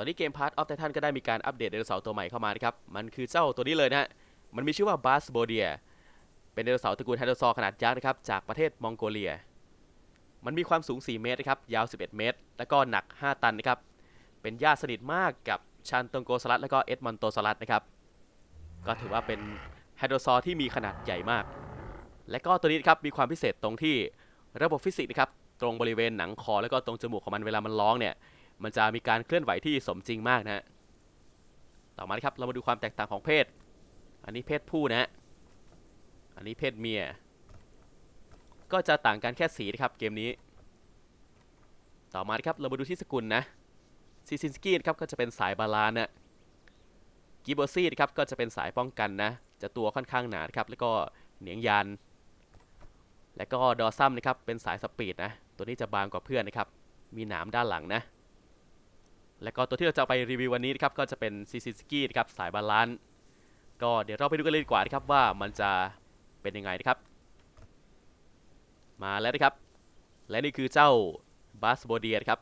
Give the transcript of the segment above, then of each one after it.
อนนี้เกม Part of Titan ก็ได้มีการอัปเดตไดโนเสาร์ตัวใหม่เข้ามานะครับ มันคือเจ้าตัวนี้เลยนะฮะ มันมีชื่อว่าบาสโบเดีย เป็นไดโนเสาร์ตระกูลไทโดซอร์ขนาดยักษ์นะครับ จากประเทศมองโกเลีย มันมีความสูง 4 เมตรนะครับ ยาว 11 เมตร แล้วก็หนัก 5 ตันนะครับ เป็นญาติสนิทมากกับชันตงโกสลัดและก็เอ็ดมอนโตสลัดนะครับ ก็ถือว่าเป็นไฮโดรซอร์ที่มีขนาดใหญ่มาก และก็ตัวนี้นครับมีความพิเศษตรงที่ระบบฟิสิกส์นะครับ ตรงบริเวณหนังคอแล้วก็ตรงจมูกของมันเวลามันร้องเนี่ย มันจะมีการเคลื่อนไหวที่สมจริงมากนะฮะต่อมาครับเรามาดูความแตกต่างของเพศ อันนี้เพศผู้นะฮะอันนี้เพศเมีย ก็จะต่างกันแค่สีนะครับเกมนี้ ต่อมาครับเรามาดูที่สกุลนะซิซินสกี้นครับก็จะเป็นสายบาลานนะกิโบอร์ซี่ครับก็จะเป็นสายป้องกันนะ จะตัวค่อนข้างหนาครับแล้วก็เหนียงยาน และก็ดอซัมนะครับเป็นสายสปีดนะ ตัวนี้จะบางกว่าเพื่อนนะครับ มีหนามด้านหลังนะ แล้วก็ตัวที่เราจะไปรีวิววันนี้นะครับก็จะเป็นซิซิสกี้นะครับสายบาลานซ์ก็เดี๋ยวเราไปดูกันเลยดีกว่านะครับว่ามันจะเป็นยังไงนะครับ มาแล้วนะครับ และนี่คือเจ้าบาสโบเดียครับ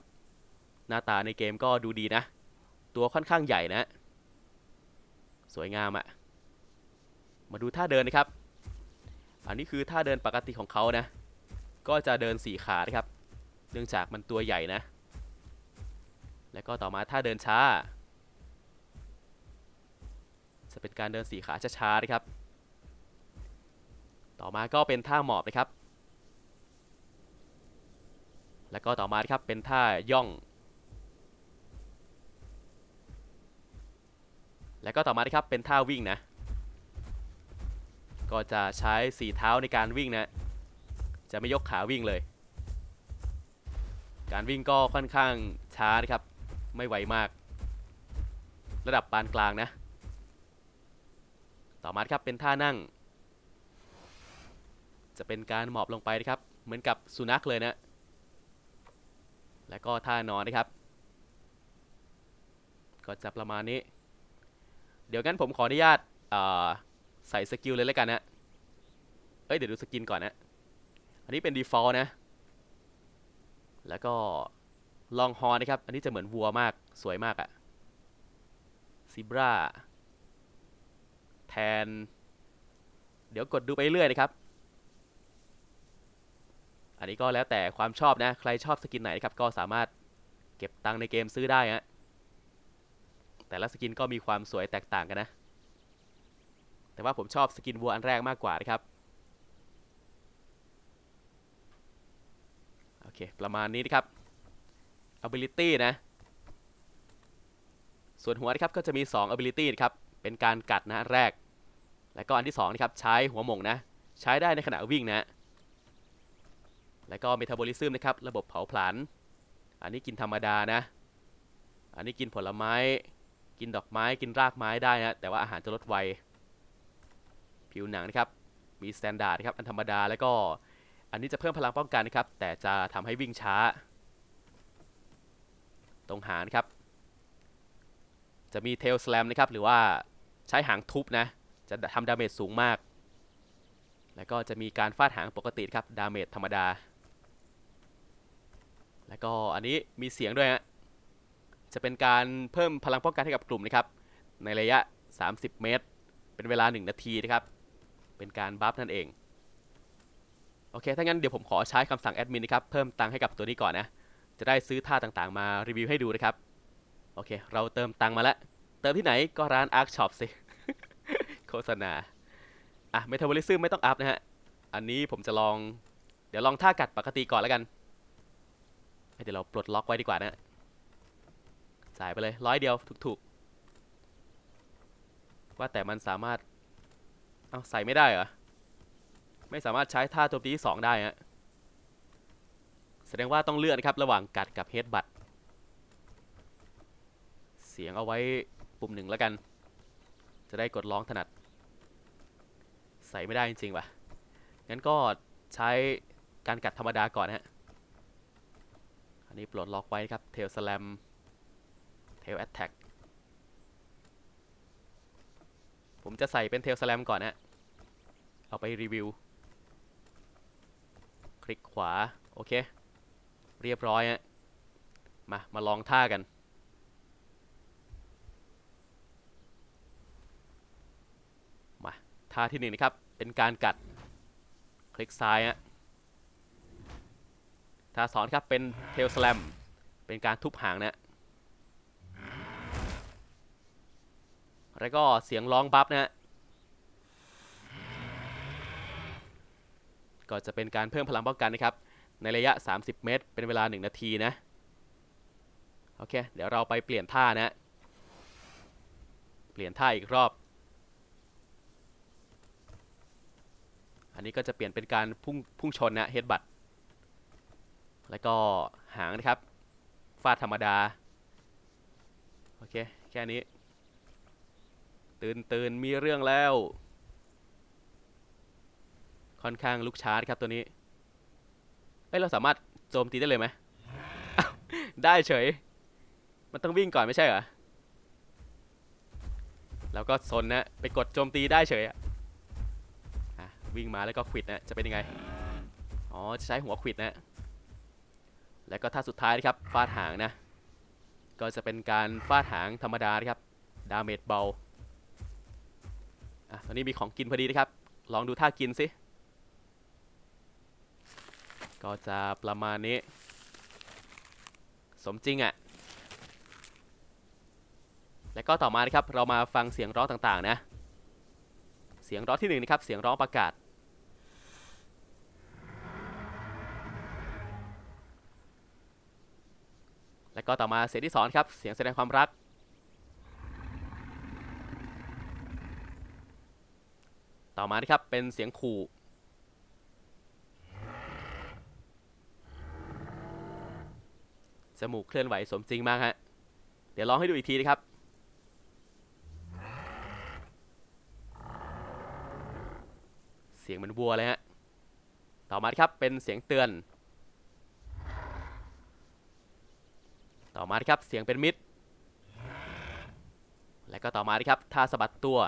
หน้าตาในเกมก็ดูดีนะ ตัวค่อนข้างใหญ่นะ สวยงามอะ่ะ มาดูท่าเดินนะครับ อันนี้คือท่าเดินปกติของเขานะ ก็จะเดินสี่ขานะครับ เนื่องจากมันตัวใหญ่นะ แล้วก็ต่อมาท่าเดินช้า จะเป็นการเดินสี่ขาช้าๆนะครับ ต่อมาก็เป็นท่าหมอบนะครับ แล้วก็ต่อมาครับเป็นท่าย่อง แล้วก็ต่อมาครับเป็นท่าวิ่งนะ ก็จะใช้สีเท้าในการวิ่งนะ จะไม่ยกขาวิ่งเลย การวิ่งก็ค่อนข้างช้านะครับ ไม่ไวมาก ระดับปานกลางนะ ต่อมาครับเป็นท่านั่ง จะเป็นการหมอบลงไปนะครับ เหมือนกับสุนัขเลยนะ แล้วก็ท่านอนนะครับ ก็จะประมาณนี้ เดี๋ยวงั้นผมขออนุญาตใส่สกิลเลยแล้วกันนะเอ้ยเดี๋ยวดูสกินก่อนนะ อันนี้เป็น default นะ แล้วก็ ลองฮอนะครับ อันนี้จะเหมือนวัวมาก สวยมากอะซิบราแทน เดี๋ยวกดดูไปเรื่อยนะครับ อันนี้ก็แล้วแต่ความชอบนะ ใครชอบสกินไหนนะครับ ก็สามารถเก็บตังในเกมซื้อได้ฮะแต่ละสกินก็มีความสวยแตกต่างกันนะ แต่ว่าผมชอบสกินวัวอันแรกมากกว่านะครับ โอเค ประมาณนี้นะครับ ability นะ ส่วนหัวนะครับก็จะมี 2 ability นะครับ เป็นการกัดนะแรก แล้วก็อันที่2นะครับใช้หัวหม่งนะ ใช้ได้ในขณะวิ่งนะ แล้วก็ metabolism นะครับ ระบบเผาผลาญ อันนี้กินธรรมดานะ อันนี้กินผลไม้ กินดอกไม้ กินรากไม้ได้นะ แต่ว่าอาหารจะลดไว ผิวหนังนะครับ มี standard นะครับ อันธรรมดา แล้วก็ อันนี้จะเพิ่มพลังป้องกันนะครับ แต่จะทำให้วิ่งช้า ตรงหางครับ จะมี tail slam นะครับ หรือว่าใช้หางทุบนะ จะทำดาเมจสูงมาก แล้วก็จะมีการฟาดหางปกติครับ ดาเมจธรรมดา แล้วก็อันนี้มีเสียงด้วยฮะจะเป็นการเพิ่มพลังป้องกันให้กับกลุ่มนะครับ ในระยะ 30 เมตร เป็นเวลา 1 นาทีนะครับ เป็นการบัฟนั่นเอง โอเค ถ้างั้นเดี๋ยวผมขอใช้คำสั่งแอดมินนะครับ เพิ่มตังค์ให้กับตัวนี้ก่อนนะ จะได้ซื้อท่าต่างๆ มารีวิวให้ดูนะครับ โอเค เราเติมตังค์มาแล้ว เติมที่ไหนก็ร้าน Arc Shop สิ โฆษณา อะ Metabolism ไม่ต้องอัพนะฮะ อันนี้ผมจะลอง เดี๋ยวลองท่ากัดปกติก่อนแล้วกัน เดี๋ยวเราปลดล็อกไว้ดีกว่านะจ่ายไปเลยร้อยเดียวถูกๆ ว่าแต่มันสามารถ เอาใส่ไม่ได้เหรอ ไม่สามารถใช้ท่าโจมตีที่สองได้ฮะ แสดงว่าต้องเลือกนะครับ ระหว่างกัดกับเฮดบัตเสียงเอาไว้ปุ่มหนึ่งแล้วกัน จะได้กดร้องถนัด ใส่ไม่ได้จริงๆว่ะ งั้นก็ใช้การกัดธรรมดาก่อนนะฮะ อันนี้ปลดล็อกไว้ครับ เทลสแลม เทลแอตแทกผมจะใส่เป็นเทลสแลมก่อนนะเอาไปรีวิว คลิกขวา โอเค เรียบร้อยฮะมา มาลองท่ากันมาท่าที่หนึ่งนะครับ เป็นการกัดคลิกซ้ายฮะท่าสอนครับเป็นเทลสแลมเป็นการทุบหางนะแล้วก็เสียงร้องบัฟนะะก็จะเป็นการเพิ่มพลังป้องกันนะครับ ในระยะ 30 เมตร เป็นเวลา 1 นาทีนะ โอเค เดี๋ยวเราไปเปลี่ยนท่านะ เปลี่ยนท่าอีกรอบ อันนี้ก็จะเปลี่ยนเป็นการพุ่งพุ่งชนนะเฮดบัตแล้วก็หางนะครับ ฟาดธรรมดา โอเค แค่นี้ ตื่นตื่นมีเรื่องแล้ว ค่อนข้างลุกช้านะครับตัวนี้ เอ้ยเราสามารถโจมตีได้เลยไหมได้เฉย มันต้องวิ่งก่อนไม่ใช่เหรอ แล้วก็ซนนะ ไปกดโจมตีได้เฉยอะวิ่งมาแล้วก็ขวิดนะ จะเป็นยังไง อ๋อจะใช้หัวขวิดนะ แล้วก็ท่าสุดท้ายนะครับ ฟาดหางนะ ก็จะเป็นการฟาดหางธรรมดานะครับ ดาเมจเบา อะ ตอนนี้มีของกินพอดีนะครับ ลองดูท่ากินสิ ก็จะประมาณนี้ สมจริงอะ่ะ แล้วก็ต่อมานะครับ เรามาฟังเสียงร้องต่างๆนะ เสียงร้องที่หนึ่งนะครับ เสียงร้องประกาศ แล้วก็ต่อมาเสียงที่สองครับ เสียงแสดงความรัก ต่อมานะครับ เป็นเสียงขู่ จมูกเคลื่อนไหวสมจริงมากฮะ เดี๋ยวลองให้ดูอีกทีนะครับเสียงเหมือนวัวเลยฮะ ต่อมาครับเป็นเสียงเตือน ต่อมาครับเสียงเป็นมิด และก็ต่อมาครับท่าสะบัดตัว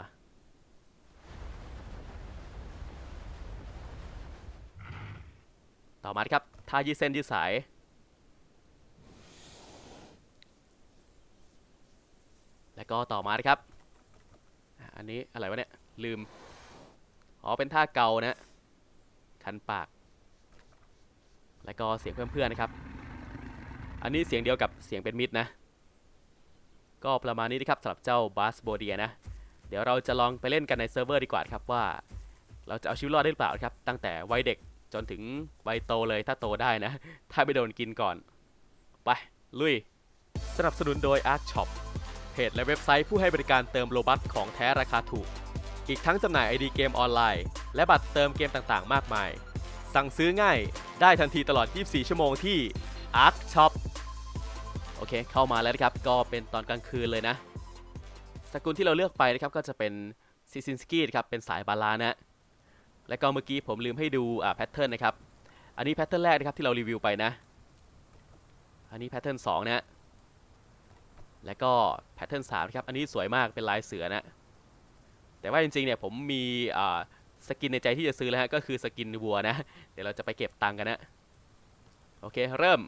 ต่อมาครับท่ายืดเส้นยืดสาย แล้ว ก็ต่อมานะครับ อันนี้อะไรวะเนี่ย ลืม อ๋อ เป็นท่าเกานะคันปาก แล้วก็เสียงเพื่อนๆนะครับ อันนี้เสียงเดียวกับเสียงเป็นมิดนะ ก็ประมาณนี้นะครับสำหรับเจ้าบาสโบเดียนะ เดี๋ยวเราจะลองไปเล่นกันในเซิร์ฟเวอร์ดีกว่าครับว่า เราจะเอาชีวิตรอดได้หรือเปล่าครับ ตั้งแต่วัยเด็กจนถึงวัยโตเลยถ้าโตได้นะ ถ้าไม่โดนกินก่อน ไป ลุย สนับสนุนโดย Arc Shop เพจและเว็บไซต์ผู้ให้บริการเติมโลบัคของแท้ราคาถูก อีกทั้งจำหน่าย ID เกมออนไลน์ และบัตรเติมเกมต่างๆ มากมาย สั่งซื้อง่ายได้ทันทีตลอด 24 ชั่วโมงที่ Arc Shop โอเค เข้ามาแล้วนะครับ ก็เป็นตอนกลางคืนเลยนะ สกุลที่เราเลือกไปนะครับก็จะเป็นซิซินสกี้ครับ เป็นสายบาลานนะและก็เมื่อกี้ผมลืมให้ดูอ่าแพทเทิร์นนะครับ อันนี้แพทเทิร์นแรกนะครับที่เรารีวิวไปนะ อันนี้แพทเทิร์นสองนะ แล้วก็แพทเทิร์นสามครับ อันนี้สวยมากเป็นลายเสือนะ แต่ว่าจริงๆเนี่ยผมมีสกินในใจที่จะซื้อแล้วฮะ ก็คือสกินวัวนะ เดี๋ยวเราจะไปเก็บตังค์กันนะ โอเค เริ่ม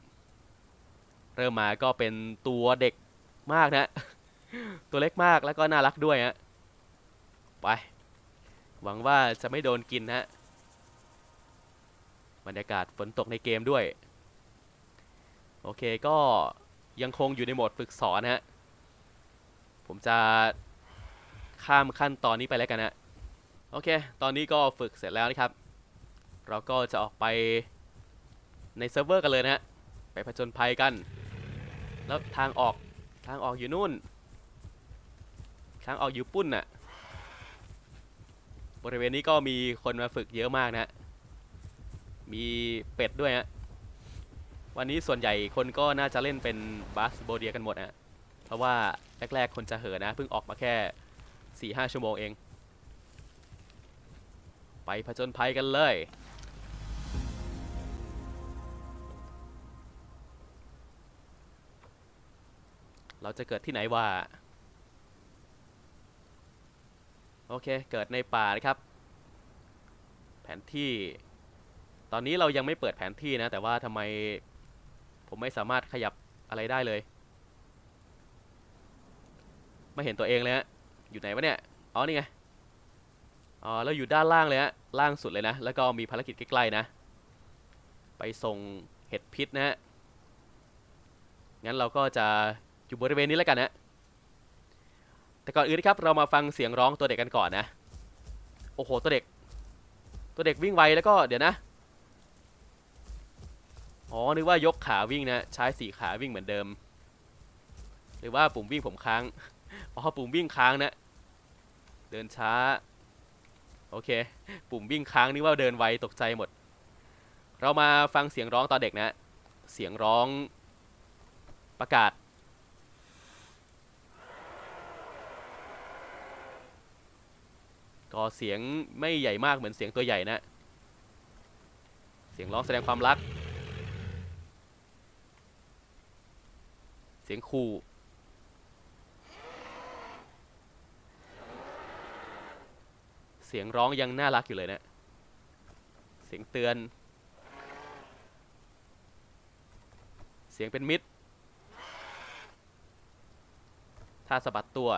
เริ่มมาก็เป็นตัวเด็กมากนะ ตัวเล็กมากแล้วก็น่ารักด้วยฮะไป หวังว่าจะไม่โดนกินนะฮะบรรยากาศฝนตกในเกมด้วย โอเคก็ ยังคงอยู่ในโหมดฝึกสอนนะฮะ ผมจะข้ามขั้นตอนนี้ไปแล้วกันนะโอเค ตอนนี้ก็ฝึกเสร็จแล้วนะครับ เราก็จะออกไปในเซิร์ฟเวอร์กันเลยนะฮะ ไปผจญภัยกัน แล้วทางออก ทางออกอยู่นู่น ทางออกอยู่ปุ้นน่ะ บริเวณนี้ก็มีคนมาฝึกเยอะมากนะฮะ มีเป็ดด้วยฮะ วันนี้ส่วนใหญ่คนก็น่าจะเล่นเป็นบาสโบเดียกันหมดฮะเพราะว่าแรกๆคนจะเห่อนะเพิ่งออกมาแค่4-5ชั่วโมงเอง ไปผจญภัยกันเลย เราจะเกิดที่ไหนวะโอเค เกิดในป่านะครับ แผนที่ ตอนนี้เรายังไม่เปิดแผนที่นะ แต่ว่าทำไม ผมไม่สามารถขยับอะไรได้เลย ไม่เห็นตัวเองเลยฮะ อยู่ไหนวะเนี่ย อ๋อ นี่ไง อ๋อเราอยู่ด้านล่างเลยฮะ ล่างสุดเลยนะ แล้วก็มีภารกิจใกล้ๆนะ ไปส่งเห็ดพิษนะฮะ งั้นเราก็จะอยู่บริเวณนี้แล้วกันนะ แต่ก่อนอื่นครับ เรามาฟังเสียงร้องตัวเด็กกันก่อนนะ โอ้โห ตัวเด็ก ตัวเด็กวิ่งไวแล้วก็เดี๋ยวนะ อ๋อ นึกว่ายกขาวิ่งนะ ใช้สี่ขาวิ่งเหมือนเดิม หรือว่าปุ่มวิ่งผมค้าง อ๋อ ปุ่มวิ่งค้างนะ เดินช้า โอเค ปุ่มวิ่งค้างนึกว่าเดินไวตกใจหมด เรามาฟังเสียงร้องตอนเด็กนะ เสียงร้องประกาศก็เสียงไม่ใหญ่มากเหมือนเสียงตัวใหญ่นะ เสียงร้องแสดงความรัก สียงขู่ เสียงร้องยังน่ารักอยู่เลยนะ เสียงเตือน เสียงเป็นมิตรท่าสะบัดตัว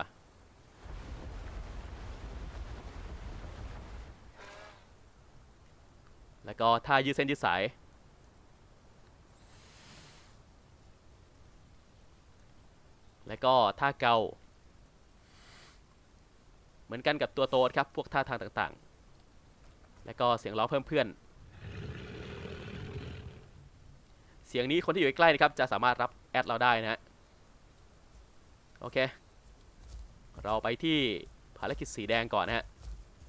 แล้วก็ท่ายืดเส้นยืดสาย แล้ว ก็ท่าเกา เหมือนกันกับตัวโตดครับ พวกท่าทางต่างๆ แล้วก็เสียงร้องเพิ่มเพื่อน เสียงนี้คนที่อยู่ใกล้นะครับ จะสามารถรับแอดเราได้นะฮะ โอเค เราไปที่ภารกิจสีแดงก่อนนะฮะ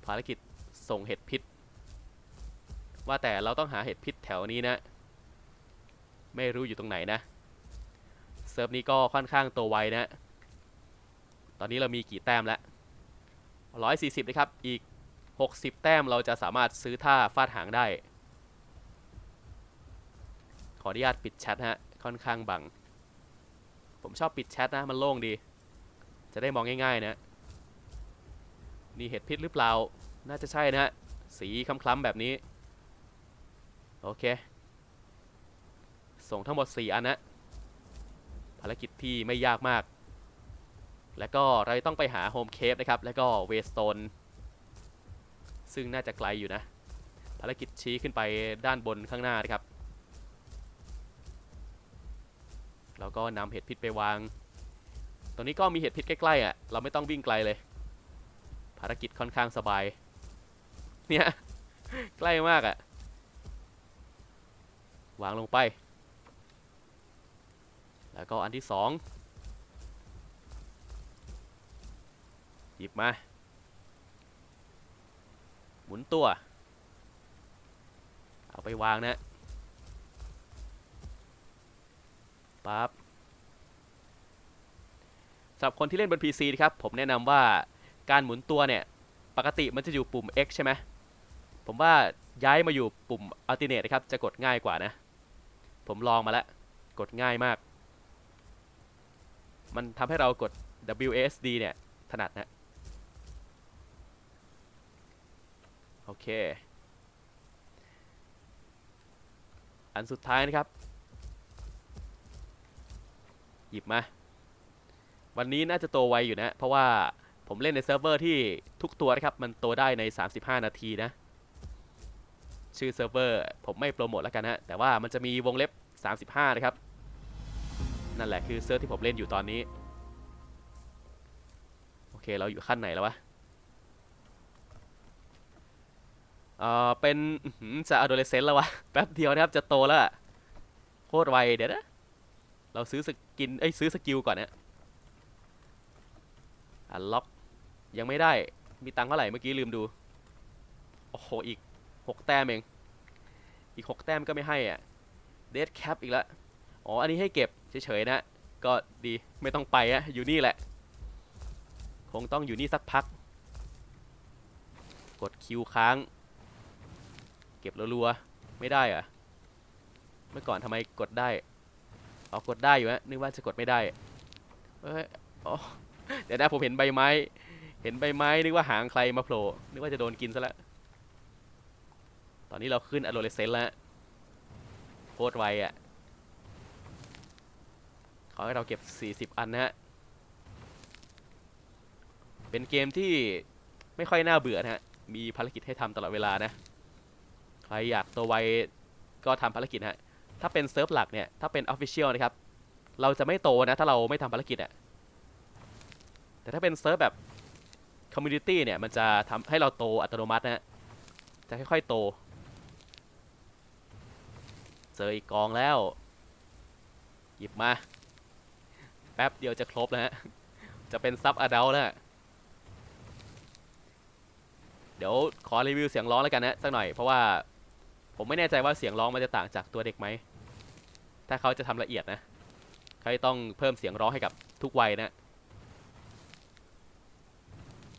ภารกิจส่งเห็ดพิษ ว่าแต่เราต้องหาเห็ดพิษแถวนี้นะ ไม่รู้อยู่ตรงไหนนะ ซิร์ฟนี้ก็ค่อนข้างโตวไวนะ ตอนนี้เรามีกี่แต้มแล้ว140 นะครับ อีก 60 แต้มเราจะสามารถซื้อท่าฟาดหางได้ ขออนุญาตปิดแชทฮะ ค่อนข้างบัง ผมชอบปิดแชทนะ มันโล่งดี จะได้มองง่ายๆนะ นี่เห็ดพิษหรือเปล่า น่าจะใช่นะฮะสีคล้ำๆแบบนี้ โอเค ส่งทั้งหมด 4 อันนะารกิจที่ไม่ยากมาก แล้วก็เราต้องไปหาโฮมเคฟนะครับ แล้วก็เวสโตนซึ่งน่าจะไกลอยู่นะ ภารกิจชี้ขึ้นไปด้านบนข้างหน้านะครับ แล้วก็นำเห็ดพิษไปวาง ตรงนี้ก็มีเห็ดพิษใกล้ๆอะ เราไม่ต้องวิ่งไกลเลย ภารกิจค่อนข้างสบาย เนี่ย ใกล้มากอะ วางลงไป แล้วก็อันที่สองหยิบมา หมุนตัว เอาไปวางนะปั๊บสำหรับคนที่เล่นบน PC นะครับ ผมแนะนำว่าการหมุนตัวเนี่ย ปกติมันจะอยู่ปุ่ม X ใช่ไหม ผมว่าย้ายมาอยู่ปุ่ม Alternate นะครับ จะกดง่ายกว่านะ ผมลองมาแล้ว กดง่ายมาก มันทำให้เรากด WASD เนี่ย ถนัดนะ โอเค อันสุดท้ายนะครับ หยิบมา วันนี้น่าจะโตไวอยู่นะ เพราะว่าผมเล่นในเซิร์ฟเวอร์ที่ทุกตัวนะครับ มันโตได้ใน 35 นาทีนะ ชื่อเซิร์ฟเวอร์ผมไม่โปรโมทแล้วกันฮะแต่ว่ามันจะมีวงเล็บ 35 นะครับ นั่นแหละคือเซิร์ฟที่ผมเล่นอยู่ตอนนี้ โอเคเราอยู่ขั้นไหนแล้ววะเอ่อเป็นอื้อหือจะ adolescent แล้ววะ แป๊บเดียวนะครับ จะโตแล้วโคตรไวเดี๋ยวนะ เราซื้อสกิน เอ้ย ซื้อสกิลก่อนนะอันล็อก ยังไม่ได้ มีตังค์เท่าไหร่เมื่อกี้ลืมดู โอ้โห อีก 6 แต้มเอง อีก 6 แต้มก็ไม่ให้อะ เดดแคปอีกแล้ว อ๋อ อันนี้ให้เก็บเฉยๆนะ ก็ดีไม่ต้องไปอะอยู่นี่แหละ คงต้องอยู่นี่สักพัก กดคิวค้าง เก็บรัวๆไม่ได้อะเมื่อก่อนทำไมกดได้เอากดได้อยู่ฮะนึกว่าจะกดไม่ได้เอ้ยอ๋อเดี๋ยวนะผมเห็นใบไม้ เห็นใบไม้นึกว่าหางใครมาโผล่นึกว่าจะโดนกินซะแล้วตอนนี้เราขึ้นอโดเลเซนแล้วโคตรไวอะ่ะ ขอให้เราเก็บ 40 อันนะฮะ เป็นเกมที่ไม่ค่อยน่าเบื่อนะฮะ มีภารกิจให้ทำตลอดเวลานะ ใครอยากตัวไวก็ทำภารกิจฮะ ถ้าเป็นเซิร์ฟหลักเนี่ย ถ้าเป็น Official นะครับ เราจะไม่โตนะ ถ้าเราไม่ทำภารกิจอะแต่ถ้าเป็นเซิร์ฟแบบ Community เนี่ย มันจะทำให้เราโตอัตโนมัตินะฮะ จะค่อยๆโต เจออีกกองแล้ว หยิบมา แป๊บเดียวจะครบแล้วฮะ จะเป็นซับอดัลแล้วฮะ เดี๋ยวขอรีวิวเสียงร้องแล้วกันนะสักหน่อย เพราะว่าผมไม่แน่ใจว่าเสียงร้องมันจะต่างจากตัวเด็กไหม ถ้าเขาจะทำละเอียดนะเขาจะต้องเพิ่มเสียงร้องให้กับทุกวัยนะ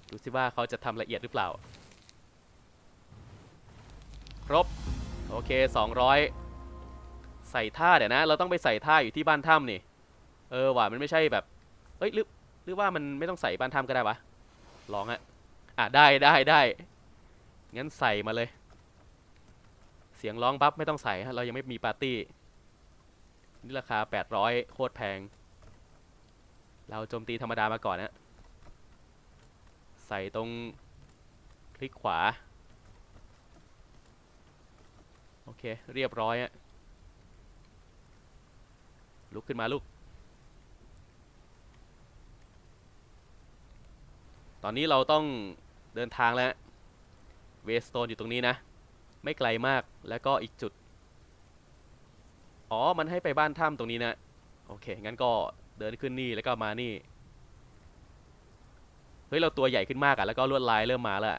ดูสิว่าเขาจะทำละเอียดหรือเปล่า ครบ โอเค 200 ใส่ท่าเดี๋ยวนะ เราต้องไปใส่ท่าอยู่ที่บ้านถ้ำนี่ เออว่ะมันไม่ใช่แบบเอ้ยหรือหรือว่ามันไม่ต้องใส่บ้านถ้ำก็ได้วะลองอะอะได้ได้ได้งั้นใส่มาเลย เสียงร้องบัฟไม่ต้องใส่ฮะเรายังไม่มีปาร์ตี้นี่ราคา 800 โคตรแพง เราโจมตีธรรมดามาก่อนนะใส่ตรงคลิกขวา โอเค เรียบร้อยอะลุกขึ้นมาลูก ตอนนี้เราต้องเดินทางแล้วเวสโตนอยู่ตรงนี้นะ ไม่ไกลมากแล้วก็อีกจุด อ๋อ มันให้ไปบ้านถ้ำตรงนี้นะ โอเค งั้นก็เดินขึ้นนี่แล้วก็มานี่ เฮ้ย เราตัวใหญ่ขึ้นมากอะแล้วก็ลวดลายเริ่มมาแล้ว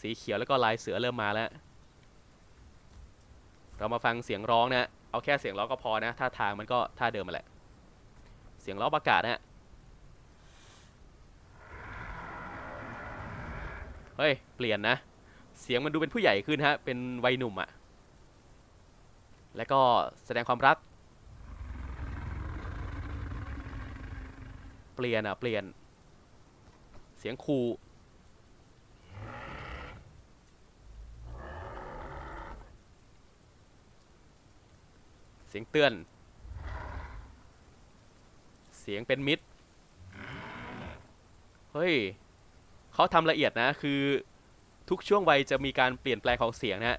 สีเขียวแล้วก็ลายเสือเริ่มมาแล้ว เรามาฟังเสียงร้องนะ เอาแค่เสียงร้องก็พอนะ ท่าทางมันก็ท่าเดิมมาแหละ เสียงร้องประกาศนะ เฮ้ย เปลี่ยนนะ เสียงมันดูเป็นผู้ใหญ่ขึ้นฮะ เป็นวัยหนุ่มอะแล้วก็แสดงความรัก เปลี่ยนอะเปลี่ยน เสียงคูเสียงเตือน เสียงเป็นมิด เฮ้ย เขาทำละเอียดนะ คือทุกช่วงวัยจะมีการเปลี่ยนแปลงของเสียงนะ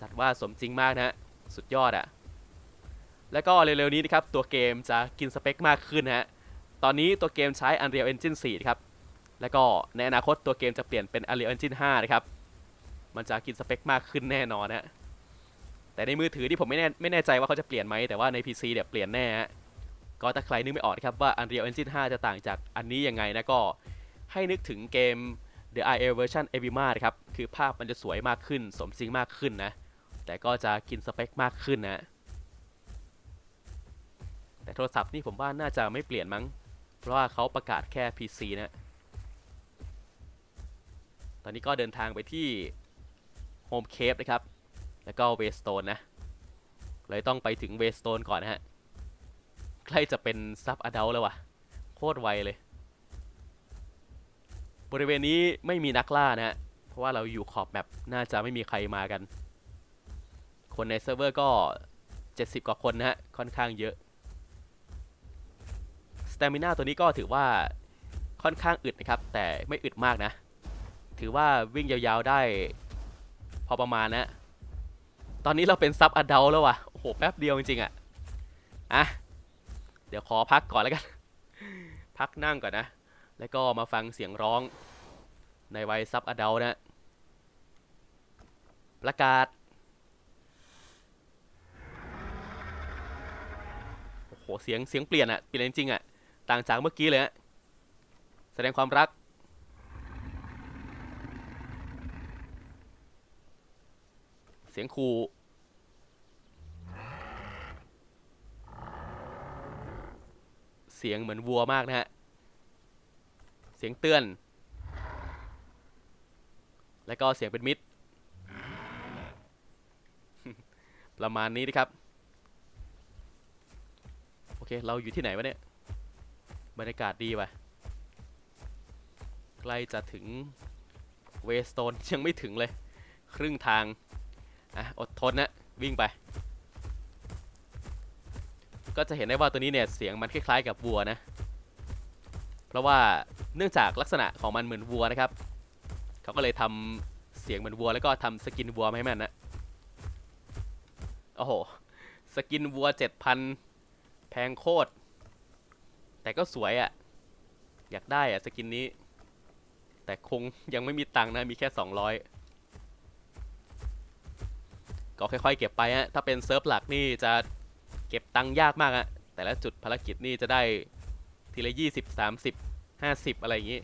จัดว่าสมจริงมากนะสุดยอดอะแล้วก็เร็วๆนี้นะครับ ตัวเกมจะกินสเปคมากขึ้นนะฮะ ตอนนี้ตัวเกมใช้ Unreal Engine 4 ครับ แล้วก็ในอนาคตตัวเกมจะเปลี่ยนเป็น Unreal Engine 5 นะครับ มันจะกินสเปคมากขึ้นแน่นอนนะฮะ แต่ในมือถือที่ผมไม่แน่ไม่แน่ใจว่าเขาจะเปลี่ยนไหม แต่ว่าใน PC เนี่ยเปลี่ยนแน่ฮะ ก็ถ้าใครนึกไม่ออกนะครับว่า Unreal Engine 5 จะต่างจากอันนี้ยังไงนะก็ ให้นึกถึงเกม The IL version Evima นะครับ คือภาพมันจะสวยมากขึ้น สมจริงมากขึ้นนะ แต่ก็จะกินสเปคมากขึ้นนะ แต่โทรศัพท์นี่ผมว่าน่าจะไม่เปลี่ยนมั้ง เพราะว่าเขาประกาศแค่ PC นะ ตอนนี้ก็เดินทางไปที่ Home Cave นะครับ แล้วก็ Waystone นะ เลยต้องไปถึง Waystone ก่อนนะฮะ ใกล้จะเป็นซับอดัลแล้ววะโคตรไวเลย บริเวณนี้ไม่มีนักล่านะฮะ เพราะว่าเราอยู่ขอบแมปน่าจะไม่มีใครมากัน คนในเซิร์ฟเวอร์ก็ 70 กว่าคนนะฮะ ค่อนข้างเยอะ สเตมิน่าตัวนี้ก็ถือว่าค่อนข้างอึดนะครับ แต่ไม่อึดมากนะ ถือว่าวิ่งยาวๆได้พอประมาณนะ ตอนนี้เราเป็นซับอดัลแล้ววะโอ้โห แป๊บเดียวจริงๆอะอะ เดี๋ยวขอพักก่อนแล้วกัน พักนั่งก่อนนะ แล้วก็มาฟังเสียงร้องในวัยซับอดัลนะประกาศ โอ้โห เสียงเสียงเปลี่ยนอะเปลี่ยนจริงๆอะต่างจากเมื่อกี้เลยฮะแสดงความรัก เสียงคูเสียงเหมือนวัวมากนะฮะ เสียงเตือน แล้วก็เสียงเป็นมิตรประมาณนี้นะครับ โอเค เราอยู่ที่ไหนวะเนี่ย บรรยากาศดีว่ะใกล้จะถึงเวสโตนยังไม่ถึงเลย ครึ่งทาง อะ อดทนนะ วิ่งไป ก็จะเห็นได้ว่าตัวนี้เนี่ย เสียงมันคล้ายๆกับวัวนะ เพราะว่าเนื่องจากลักษณะของมันเหมือนวัวนะครับ เขาก็เลยทำเสียงเหมือนวัว แล้วก็ทำสกินวัวให้มันนะโอ้โห สกินวัวเจ็ดพันแพงโคตร แต่ก็สวยอะ่ะ อยากได้อะ่ะสกินนี้ แต่คงยังไม่มีตังค์นะ มีแค่200ก็ค่อยๆ เก็บไปฮะ ถ้าเป็นเซิร์ฟหลักนี่จะเก็บตังค์ยากมากอะแต่ละจุดภารกิจนี่จะได้ ทีละ20 30 50อะไรอย่างนี้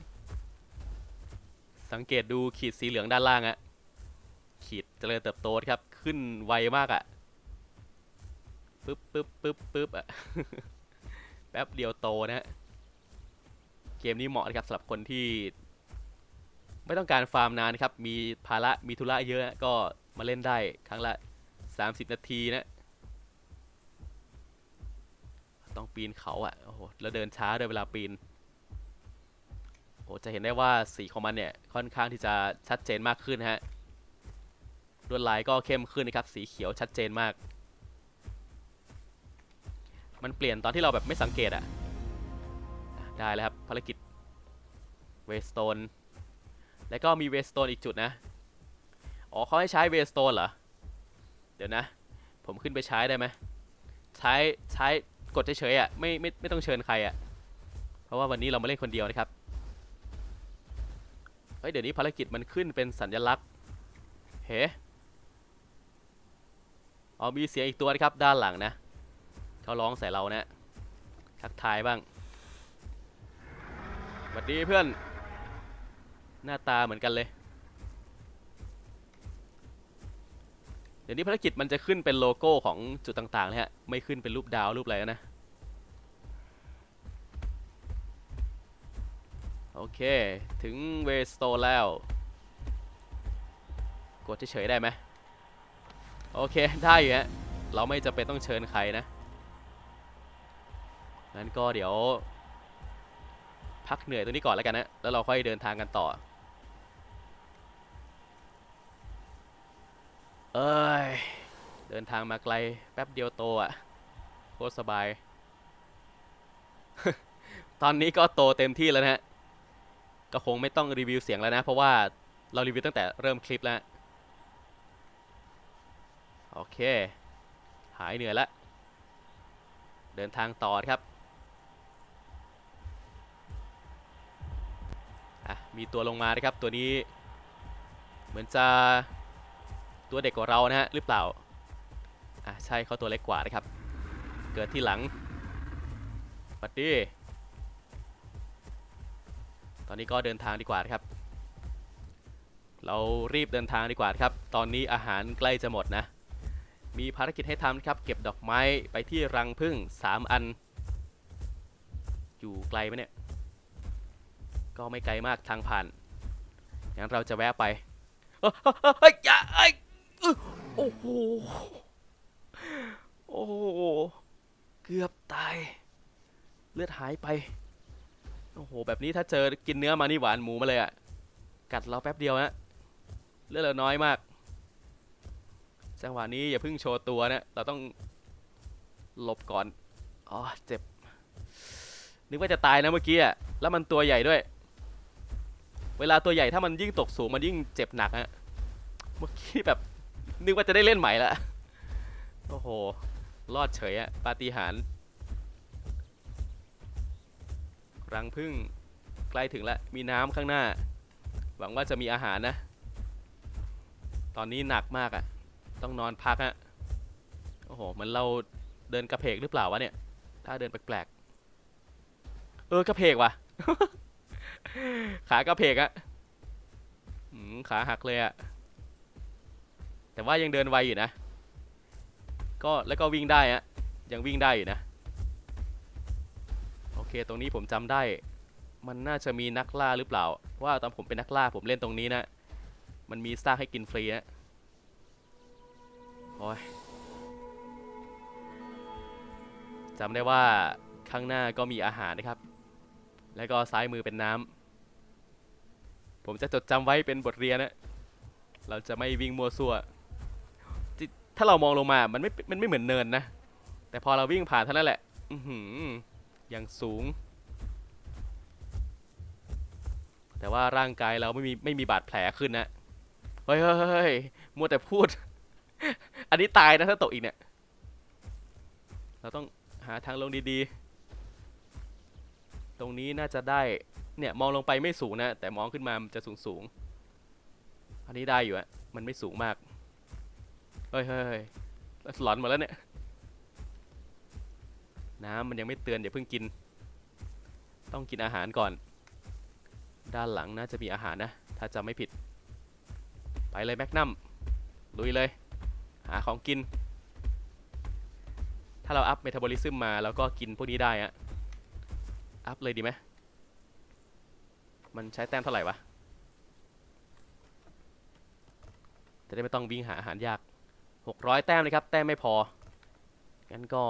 สังเกตดูขีดสีเหลืองด้านล่างอะขีดเจริญเติบโตครับ ขึ้นไวมากอะปึ๊บปึ๊บปึ๊บปึ๊บอะแป๊บเดียวโตนะฮะเกมนี้เหมาะนะครับสำหรับคนที่ ไม่ต้องการฟาร์มนานนะครับ มีภาระมีธุระเยอะก็มาเล่นได้ครั้งละ 30 นาทีนะ ปีนเขาอะโอ้โหแล้วเดินช้าด้วยเวลาปีนโอ้จะเห็นได้ว่าสีของมันเนี่ยค่อนข้างที่จะชัดเจนมากขึ้นฮะลวดลายก็เข้มขึ้นนะครับ สีเขียวชัดเจนมาก มันเปลี่ยนตอนที่เราแบบไม่สังเกตอะได้แล้วครับภารกิจเวสโตนแล้วก็มีเวสโตนอีกจุดนะ อ๋อเขาให้ใช้เวสโตนเหรอ เดี๋ยวนะ ผมขึ้นไปใช้ได้ไหม ใช้ใช้ กดเฉยๆอะไม่ไม่ไม่ต้องเชิญใครอะเพราะว่าวันนี้เรามาเล่นคนเดียวนะครับเฮ้ยเดี๋ยวนี้ภารกิจมันขึ้นเป็นสัญลักษณ์เฮ้อ๋อมีเสียงอีกตัวนะครับด้านหลังนะเขาร้องใส่เรานะทักทายบ้างสวัสดีเพื่อน หน้าตาเหมือนกันเลย เดี๋ยวนี้ภารกิจมันจะขึ้นเป็นโลโก้ของจุดต่างๆเลยฮะ ไม่ขึ้นเป็นรูปดาวรูปอะไรนะ โอเค ถึงเวสโตแล้ว กดเฉยๆได้ไหมโอเค ได้อยู่ฮะ เราไม่จำเป็นต้องเชิญใครนะงั้นก็เดี๋ยว พักเหนื่อยตรงนี้ก่อนแล้วกันนะ แล้วเราค่อยเดินทางกันต่อ เอ้ย เดินทางมาไกล แป๊บเดียวโตอะ่ะ โคตรสบาย ตอนนี้ก็โตเต็มที่แล้วนะฮะ ก็คงไม่ต้องรีวิวเสียงแล้วนะ เพราะว่าเรารีวิวตั้งแต่เริ่มคลิปแล้ว โอเค หายเหนื่อยแล้วเดินทางต่อครับอะมีตัวลงมานะครับ ตัวนี้ เหมือนจะ ตัวเด็กกว่าเรานะฮะหรือเปล่าอะใช่เขาตัวเล็กกว่านะครับ เกิดที่หลังปัดดีตอนนี้ก็เดินทางดีกว่าครับ เรารีบเดินทางดีกว่าครับ ตอนนี้อาหารใกล้จะหมดนะ มีภารกิจให้ทำครับ เก็บดอกไม้ไปที่รังผึ้ง3 อัน อยู่ไกลไหมเนี่ย ก็ไม่ไกลมากทางผ่านงั้นเราจะแวะไปเฮ้ยอย่าเอ้ย โอ้โห โอ้โห เกือบตาย เลือดหายไป โอ้โห แบบนี้ถ้าเจอกินเนื้อมานี่หวานหมูมาเลยอะกัดเราแป๊บเดียวนะ เลือดเราน้อยมาก จังหวะนี้อย่าเพิ่งโชว์ตัวนะ เราต้องหลบก่อน อ๋อ เจ็บ นึกว่าจะตายนะเมื่อกี้อะแล้วมันตัวใหญ่ด้วย เวลาตัวใหญ่ถ้ามันยิ่งตกสูงมันยิ่งเจ็บหนักฮะ เมื่อกี้แบบ นึกว่าจะได้เล่นใหม่ละโอ้โห รอดเฉยอะปาฏิหาริย์รังพึ่งใกล้ถึงแล้วมีน้ำข้างหน้า หวังว่าจะมีอาหารนะ ตอนนี้หนักมากอะต้องนอนพักอะโอ้โหเหมันเราเดินกระเพกหรือเปล่าวะเนี่ย ถ้าเดินแปลกๆ เออกระเพกว่ะ ขากระเพกอะขาหักเลยอะ แต่ว่ายังเดินไวอยู่นะ ก็แล้วก็วิ่งได้อะยังวิ่งได้อยู่นะ โอเคตรงนี้ผมจำได้ มันน่าจะมีนักล่าหรือเปล่าเพราะว่าตอนผมเป็นนักล่าผมเล่นตรงนี้นะ มันมีซากให้กินฟรีนะโอ้ยจำได้ว่าข้างหน้าก็มีอาหารนะครับ แล้วก็ซ้ายมือเป็นน้ำ ผมจะจดจำไว้เป็นบทเรียนนะ เราจะไม่วิ่งมัวซั่ว ถ้าเรามองลงมา มันไม่ มันไม่เหมือนเนินนะ แต่พอเราวิ่งผ่านเท่านั้นแหละ อือหืออย่างสูง แต่ว่าร่างกายเราไม่มี ไม่มีบาดแผลขึ้นนะ เฮ้ยเฮ้ยมัวแต่พูด อันนี้ตายนะถ้าตกอีกเนี่ย เราต้องหาทางลงดีๆ ตรงนี้น่าจะได้ เนี่ยมองลงไปไม่สูงนะ แต่มองขึ้นมามันจะสูงสูงๆอันนี้ได้อยู่อะมันไม่สูงมาก เฮ้ยเฮ้ยหลอนหมดแล้วเนี่ย น้ำมันยังไม่เตือนอย่าเพิ่งกิน ต้องกินอาหารก่อน ด้านหลังน่าจะมีอาหารนะ ถ้าจำไม่ผิด ไปเลยแมกนัมลุยเลย หาของกิน ถ้าเราอัพเมตาบอลิซึมมาแล้วก็กินพวกนี้ได้อะอัพเลยดีไหมมันใช้แต้มเท่าไหร่วะ จะได้ไม่ต้องวิ่งหาอาหารยาก 600 แต้มเลยครับ แต้มไม่พอ งั้นก็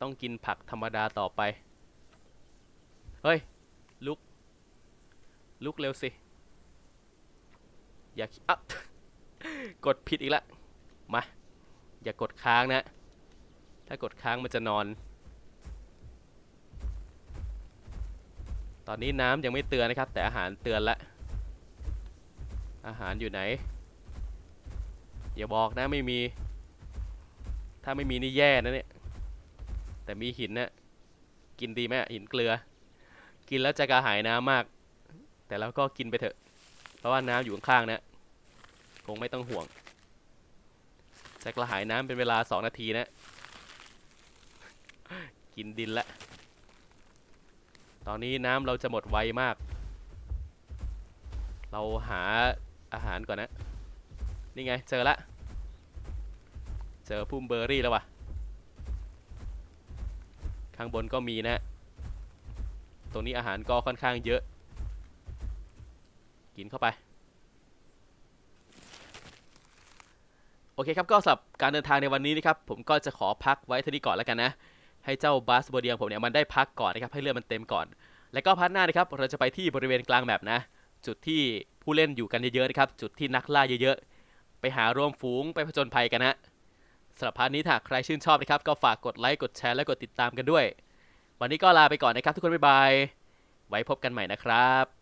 ต้องกินผักธรรมดาต่อไป เฮ้ย ลุก ลุกเร็วสิ อย่าอะกดผิดอีกแล้วมา อย่ากดค้างนะ ถ้ากดค้างมันจะนอน ตอนนี้น้ำยังไม่เตือนนะครับ แต่อาหารเตือนละ อาหารอยู่ไหน อย่าบอกนะไม่มี ถ้าไม่มีนี่แย่นะเนี่ย แต่มีหินนะกินดีไหมหินเกลือ กินแล้วจะกระหายน้ำมาก แต่แล้วก็กินไปเถอะ เพราะว่าน้ำอยู่ข้างๆนะ คงไม่ต้องห่วง จะกระหายน้ำเป็นเวลาสองนาทีนะ กินดินละ ตอนนี้น้ำเราจะหมดไวมาก เราหาอาหารก่อนนะ นี่ไง เจอละ เจอพุ่มเบอร์รี่แล้ววะข้างบนก็มีนะตรงนี้อาหารก็ค่อนข้างเยอะ กินเข้าไป โอเคครับก็สำหรับการเดินทางในวันนี้นะครับ ผมก็จะขอพักไว้เท่านี้ก่อนแล้วกันนะ ให้เจ้าบาสโบเดียงผมเนี่ยมันได้พักก่อนนะครับ ให้เลือดมันเต็มก่อน แล้วก็พัดหน้านะครับ เราจะไปที่บริเวณกลางแบบนะ จุดที่ผู้เล่นอยู่กันเยอะๆนะครับ จุดที่นักล่าเยอะๆ ไปหารวมฝูงไปผจญภัยกันนะ สำหรับพาร์ทนี้ถ้าใครชื่นชอบนะครับ ก็ฝากกดไลค์กดแชร์และกดติดตามกันด้วย วันนี้ก็ลาไปก่อนนะครับ ทุกคนบ๊ายบาย ไว้พบกันใหม่นะครับ